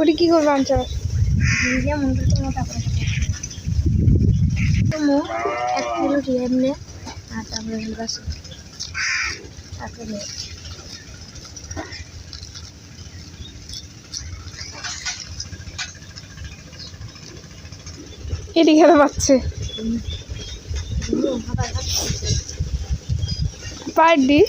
ওটি কি করবে আনচার যেমন তোমার তারপরে তুমি এক কিলো আর তারপরে গাছ তারপরে এটি খেতে পাচ্ছে পারডি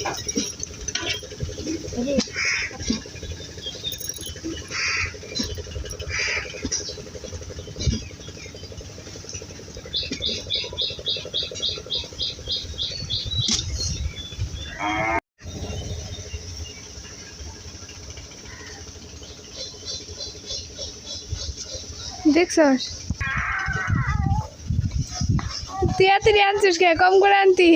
দেখছস? তাড়াতাড়ি আনছিস কে? কম করে আনতি।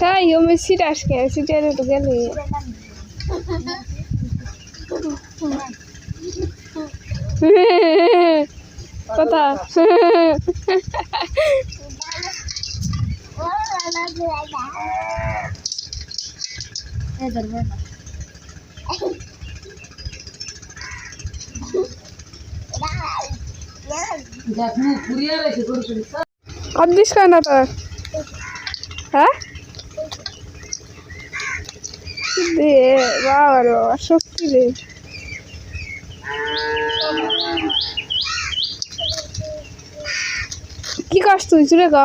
তাই আমি সিটাস কে? সিটার তো গেলে। কথা। অদ্দিস কেন তোর। হ্যাঁ? দে বাবা শক্তি রে কি কাজ তুই? চুরে কা।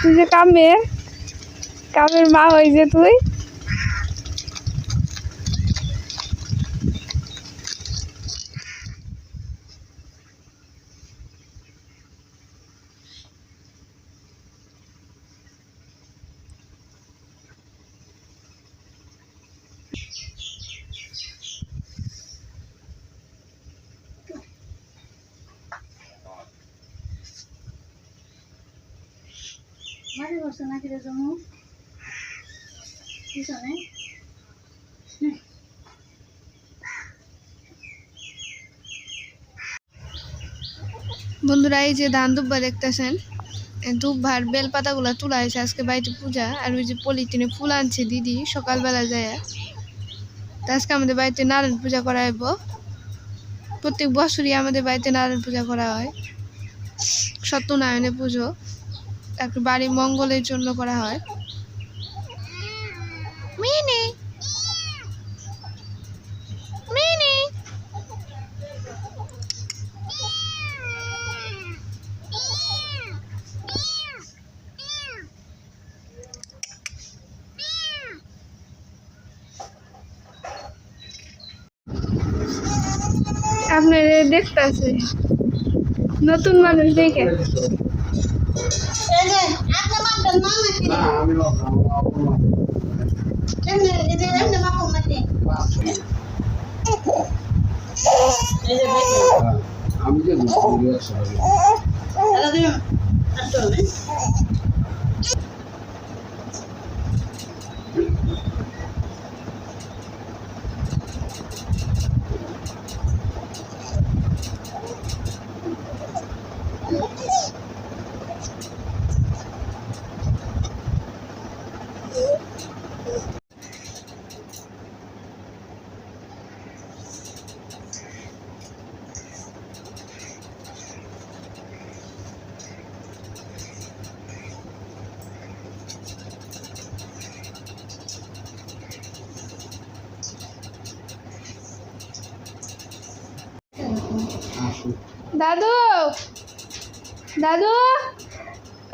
তুই যে কামে কামের মা হয়েছে তুই। মাঝে বসে নাকি রে জমু? বন্ধুরা, এই যে ধান দুব্বা দেখতেছেন? দুব্বার বেল পাতাগুলো তোলা হয়েছে আজকে বাড়িতে পূজা, আর ওই যে পলিথিনে ফুল আনছে দিদি সকালবেলা যায়। তো আজকে আমাদের বাড়িতে নারায়ণ পূজা করা হইব প্রত্যেক বছরই আমাদের বাড়িতে নারায়ণ পূজা করা হয়। সত্যনারায়ণের পুজো। তারপর বাড়ি মঙ্গলের জন্য করা হয়। মিনি! মিনি! আপনার দেখতে আছে। নতুন মানুষ দেখে। আমি যে বুঝতে আসছি দাদু দাদু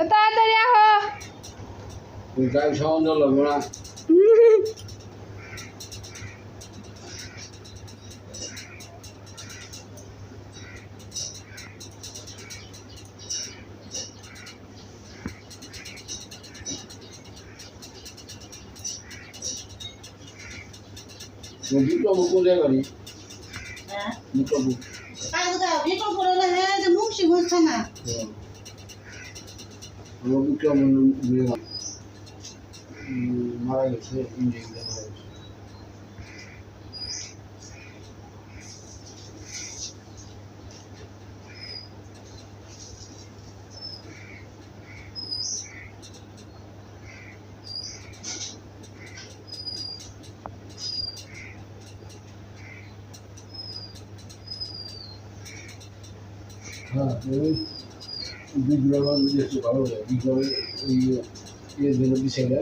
তাড়াতাড়ি আহো গাড়ি সামান্য লাগবে না দুটো কোন জায়গায় হ্যাঁ দুটো কাজ দাও হ্যাঁ যে মুখ শিখছে না। আমার বিক্রম মারা গেছে ইন্ডিয়াতে হ্যাঁ ওই বিপ্লব একটু ভালো লাগে। বিপ্লবের বিষয়টা।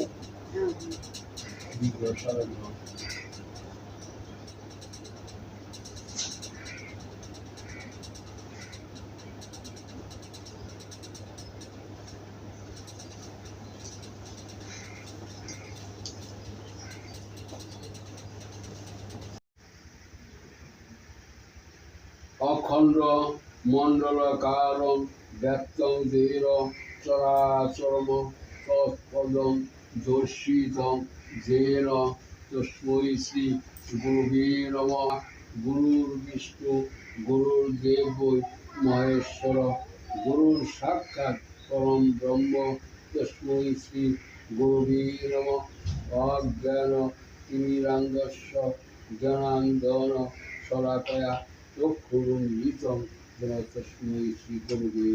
বিপ্লব সারা অখণ্ড মণ্ডলকারম ব্যক্তং দের চরাচরম তৎপদম দর্শিতম জেন তস্মৈ শ্রী বিষ্ণু গুরুর দেব মহেশ্বর গুরুর সাক্ষাৎ পরম ব্রহ্ম তস্মৈ শ্রী গুরুবে নম অজ্ঞান তিমিরাঙ্গস্য জ্ঞানান্দন শলাকয়া চক্ষুরুন্মিতং যেন তস্মৈ শ্রী গুরুবে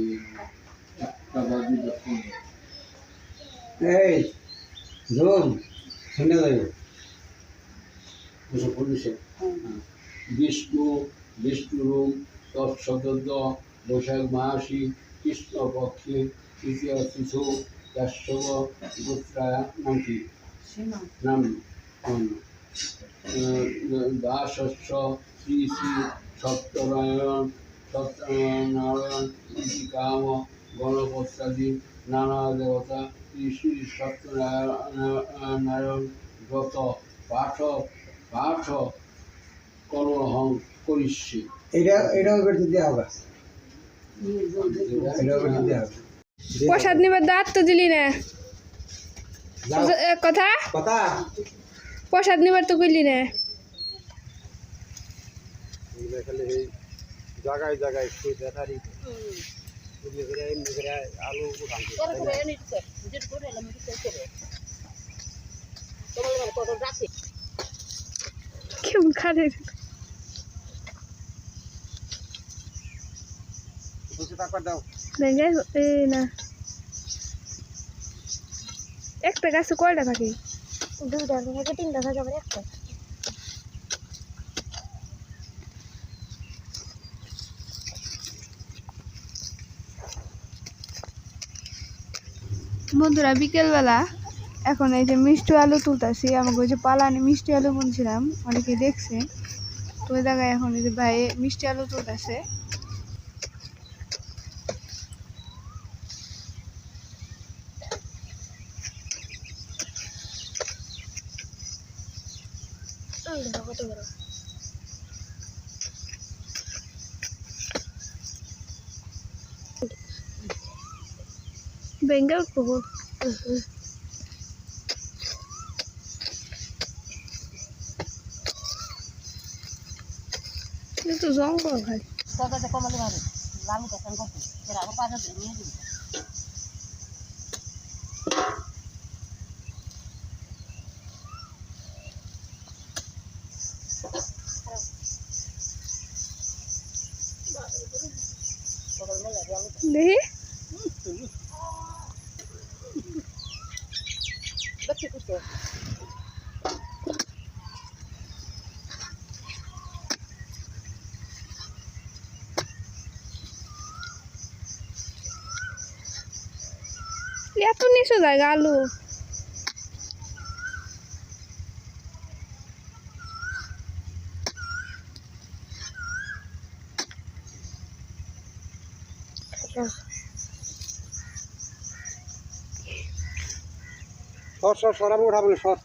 নমঃ এই ধরুন শুনে যাই এসব বলেছে বিষ্ণু বিষ্ণুরূপ তৎসদ্য বৈশাখ মাসি কৃষ্ণপক্ষে তৃতীয় শিশু কাশ্যপ গোত্রায় নাম কি নাম নাম দাসস্য শ্রী শ্রী সত্যনারায়ণ ইতি কাম গণপত্যাদি নানা দেবতা শ্রী শ্রী সত্যনারায়ণ ব্রত পাঠ পাঠ করহং করিষ্যে। এটা এটাও বের দিতে হবে। এটাও প্রসাদ নিবার দাঁত তো দিলি না। কথা? কথা? প্রসাদ নিবার তো কইলি না। খালি এই জায়গায় জায়গায় একটু দেখারি আলু কেমন এই না একটা গাছে কয়টা থাকে? দুইটা থেকে তিনটা থাকে আবার একটা। বন্ধুরা, বিকেলবেলা এখন এই যে মিষ্টি আলু তুলতেছি, আমাকে ওই যে পালানি মিষ্টি আলু বলছিলাম অনেকে দেখছে। তো ওই জায়গায় এখন এই যে ভাই মিষ্টি আলু তুলতেছে। বেঙ্গল কুকুর কিন্তু জঙ্গল ভাই। দেখি এত নিচু জায়গা আলু সর সর সর আমি উঠাবো সর।